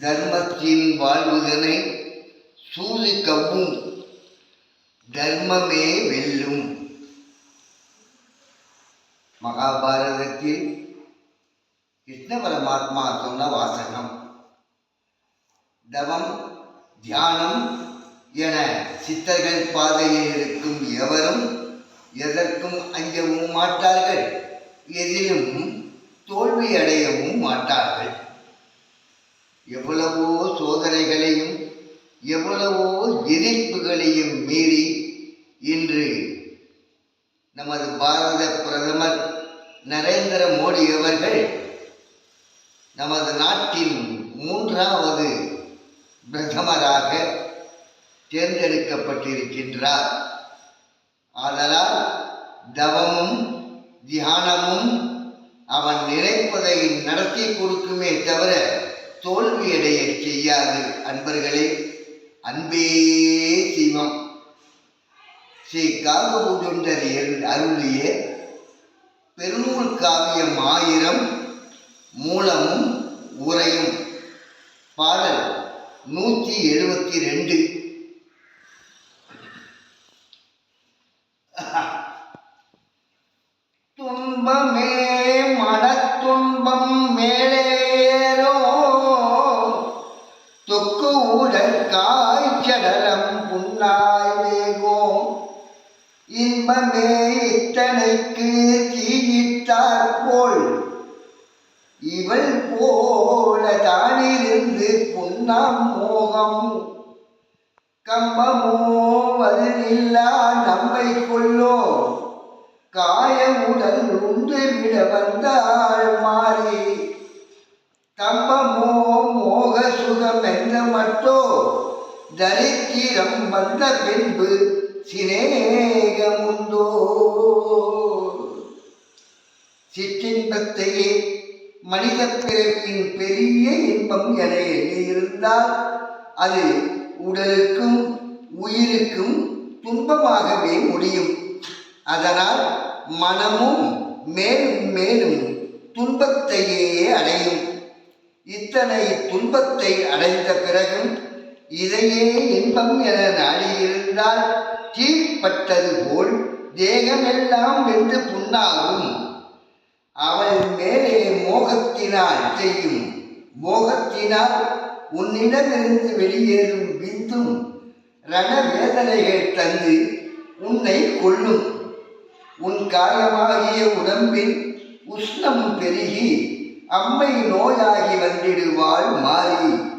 தர்மத்தின் வாழ்வுதனை சூது கவ்வும். தர்மமே வெல்லும். மகாபாரதத்தில் கிருஷ்ண பரமாத்மா சொன்ன வாசகம். தவம் தியானம் என சித்தர்கள் பாதையில் இருக்கும் எவரும் எதற்கும் அஞ்சவும் மாட்டார்கள். எதிலும் தோல்வி அடையவும் மாட்டார்கள். எவ்வளவோ சோதனைகளையும் எவ்வளவோ எதிர்ப்புகளையும் மீறி இன்று நமது பாரத பிரதமர் நரேந்திர மோடி அவர்கள் நமது நாட்டின் மூன்றாவது பிரதமராக தேர்ந்தெடுக்கப்பட்டிருக்கின்றார். ஆதலால் தவமும் தியானமும் அவன் நினைப்பதை நடத்தி கொடுக்குமே தவிர தோல்வியடைய செய்யாது. அன்பர்களே அன்பே சிவம். ஸ்ரீ காகபூஜொண்டர் அருளிய பெருநூல் காவியம் ஆயிரம் மூலமும் உரையும் பாடல் நூற்றி எழுபத்தி ரெண்டு. ஊழற்காய் சடலம் காய்ச்சடலம் புண்ணாய் வேகோம். இன்பமே இத்தனைக்கு தீயிட்டார் போல். இவள் போல தானிருந்து புண்ணாம் மோகம். கம்பமோ பதிலில்லா நம்மை கொல்லோ. காய உடல் உண்டு விட வந்தார் மாறி கம்பமோ மோக சுகம் என்ற மட்டோ தரித்திரம் வந்த பின்பு சிநேகமுண்டோ. சிற்றின்பத்தையே மனித பிறவியின் பெரிய இன்பம் என எண்ணியிருந்தால் அது உடலுக்கும் உயிருக்கும் துன்பமாகவே முடியும். அதனால் மனமும் மேலும் மேலும் துன்பத்தையே அடையும். இத்தனை துன்பத்தை அடைந்த பிறகும் இதையே இன்பம் என நாடியிருந்தால் தீப்பட்டது போல் தேகமெல்லாம் வென்று புண்ணாகும். அவள் மேலே மோகத்தினால் செய்யும். மோகத்தினால் உன்னிடமிருந்து வெளியேறும் விந்தும் ரணவேதனைகள் தந்து உன்னை கொள்ளும் உன் காயமாகிய உடம்பில் உஷ்ணம் பெருகி அம்மை நோயாகி வந்திடுவாள் மாறி.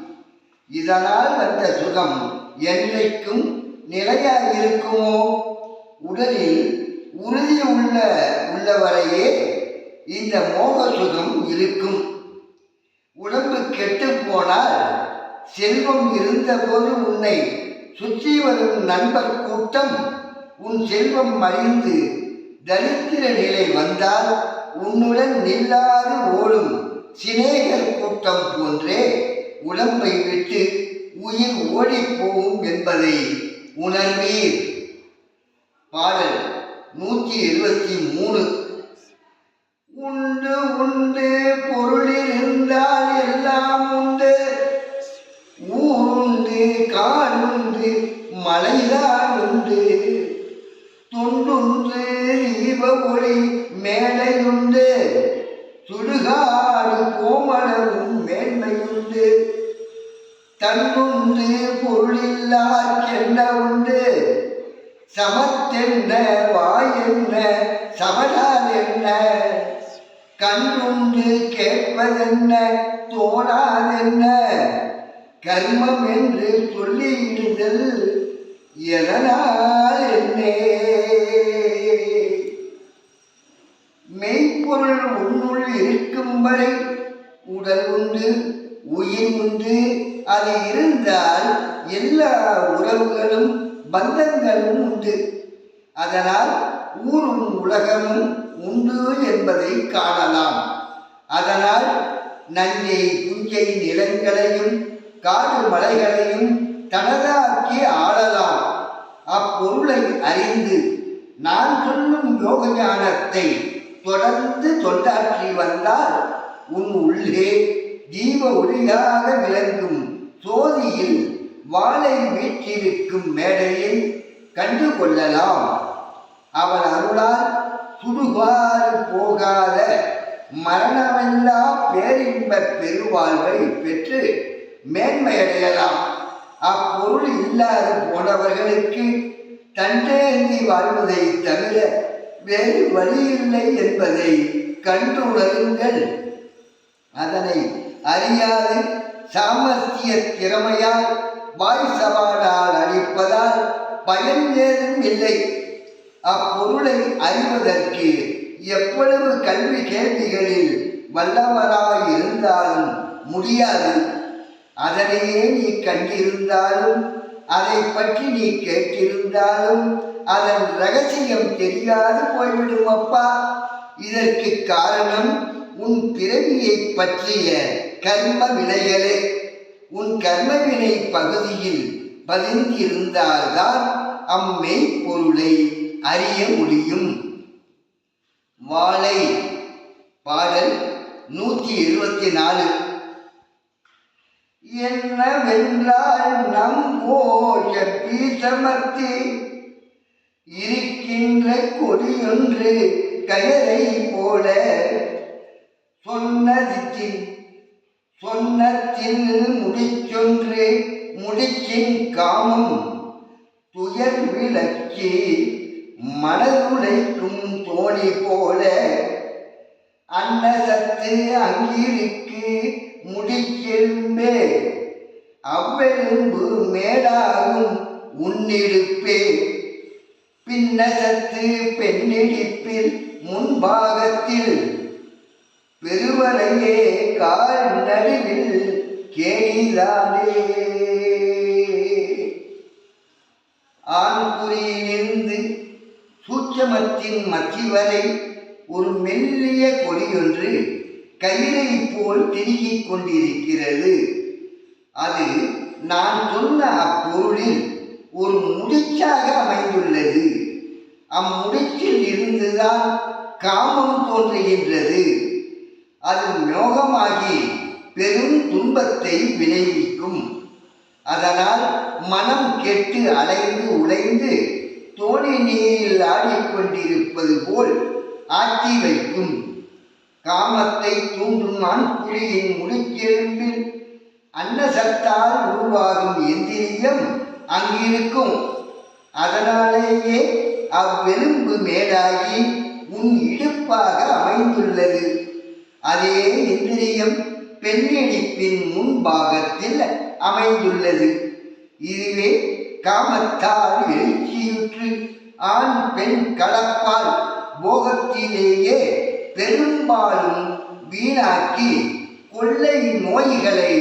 இதனால் வந்த சுகம் என்றைக்கும் நிலையாக இருக்குமோ உடலில் உறுதி உள்ள உள்ளவரையே இந்த மோக சுகம் இருக்கும். உடம்பு கெட்டு போனால் செல்வம் இருந்தபோது உன்னை சுற்றி வரும் நண்பர் கூட்டம் உன் செல்வம் மறிந்து தரித்திர நிலை வந்தால் உன்னுடன் நில்லாது ஓடும் சிநேகர் கூட்டம் போன்றே உடம்பை விட்டு உயிர் ஓடிப் போகும் என்பதை உணர்வீர். பாடல் நூற்றி எழுபத்தி மூணு. உண்டு உண்டு பொருளில் இருந்தால் எல்லாம் உண்டு. ஊருண்டு காடுண்டு மலைதான் உண்டு. தொண்டுண்டு தீப ஒளி மேடையுண்டு. தன்னுண்டு பொருளில்லா உண்டு. சமத்தென்ன வாய் என்ன சமதால் என்ன? கண்ணுண்டு கேட்பதென்ன தோணாதென்ன கர்மம் என்று சொல்லிவிடுதல் எதனால் என்னே? மெய்ப்பொருள் உன்னுள் இருக்கும் வரை உடல் உண்டு. உயிர் உண்டு. அது இருந்தால் எல்லா உறவுகளும் பந்தங்களும் உண்டு. அதனால் ஊரும் உலகமும் உண்டு என்பதை காணலாம். அதனால் நஞ்சை புஞ்சை நிலங்களையும் காடு மலைகளையும் தனதாக்கி ஆளலாம். அப்பொருளை அறிந்து நான் சொல்லும் யோக ஞானத்தை தொடர்ந்து தொண்டாற்றி வந்தால் உன் உள்ளே தீப ஒளியாக விளங்கும் சோதியில் வாளை வீற்றிருக்கும் மேடையை கண்டு கொள்ளலாம். அவள் அருளால் சுடுகாறு போகாத மரணமெல்லா பேரின்ப பெருவாழ்வை பெற்று மேன்மையடையலாம். அப்பொருள் இல்லாது போனவர்களுக்கு தண்டேந்தி வாழ்வதை தவிர வேறு வழியில்லை என்பதை கண்டுணருங்கள் அதனை அறியாது சாமர்த்திய திறமையால் வாய் சவாலால் அழிப்பதால் பயன் ஏதும் இல்லை. அப்பொருளை அறிவதற்கு எவ்வளவு கல்வி கேள்விகளில் வல்லவராய் இருந்தாலும் முடியாது. அதனையே நீ கண்டிருந்தாலும் அதை பற்றி நீ கேட்டிருந்தாலும் அதன் ரகசியம் தெரியாது போய்விடும் அப்பா. இதற்கு காரணம் உன் பிறவியை பற்றிய கர்ம வினைகளே உன் கர்மவினை பகுதியில் பதிந்திருந்தால்தான் அம்மெய் பொருளை அறிய முடியும். வாழை பாடல் நூற்றி எழுபத்தி நாலு. என்னவென்றால் நம் கோஷ பீசமர்த்தி இருக்கின்ற கொடியொன்று கயரை போல சொன்னதில் சொன்னத்தின் முடிச்சொன்று முடிச்சின் காமம். துயர் விளக்கி மனதுளைக்கும் தோணி போல அன்னசத்து அங்கிருக்கு முடிச்செலும்பே அவ்வெலும்பு மேலாகும் உன்னிருப்பே பின்னசத்து பெண்ணிடிப்பில் முன்பாகத்தில் பெருவரையே கால் நடுவில் கேணிதானே ஆண்குறியிலிருந்து சூட்சமத்தின் மத்தி வரை ஒரு மெல்லிய கொடியொன்று கயிறை போல் திரிகிக் கொண்டிருக்கிறது. அது நான் சொன்ன அப்பொருளில் ஒரு முடிச்சாக அமைந்துள்ளது. அம்முடிச்சில் இருந்துதான் காமம் தோன்றுகின்றது. அது மோகமாகி பெரும் துன்பத்தை விளைவிக்கும். அதனால் மனம் கெட்டு அலைந்து உழைந்து தோணி நீரில் ஆடிக்கொண்டிருப்பது போல் ஆட்டி வைக்கும். காமத்தை தூண்டும் ஆண்குழியின் முடிக்கெலும்பில் அன்னசத்தால் உருவாகும் எந்திரியம் அங்கிருக்கும். அதனாலேயே அவ்வெலும்பு மேலாகி உன் இடுப்பாக அமைந்துள்ளது. அதே இந்திரியம் பெண்ணிடிப்பின் முன்பாகத்தில் அமைந்துள்ளது. இதுவே காமத்தால் எழுச்சியுற்று ஆண் பெண் கலப்பால் போகத்திலேயே பெரும்பாலும் வீணாக்கி கொள்ளை நோய்களை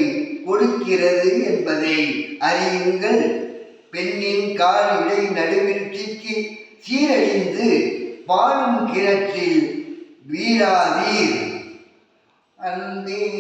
கொடுக்கிறது என்பதை அறியுங்கள். பெண்ணின் கால் இடை நடுவில் சிக்கி சீரழிந்து பாழும் கிணற்றில் வீழாதீர். அன்பே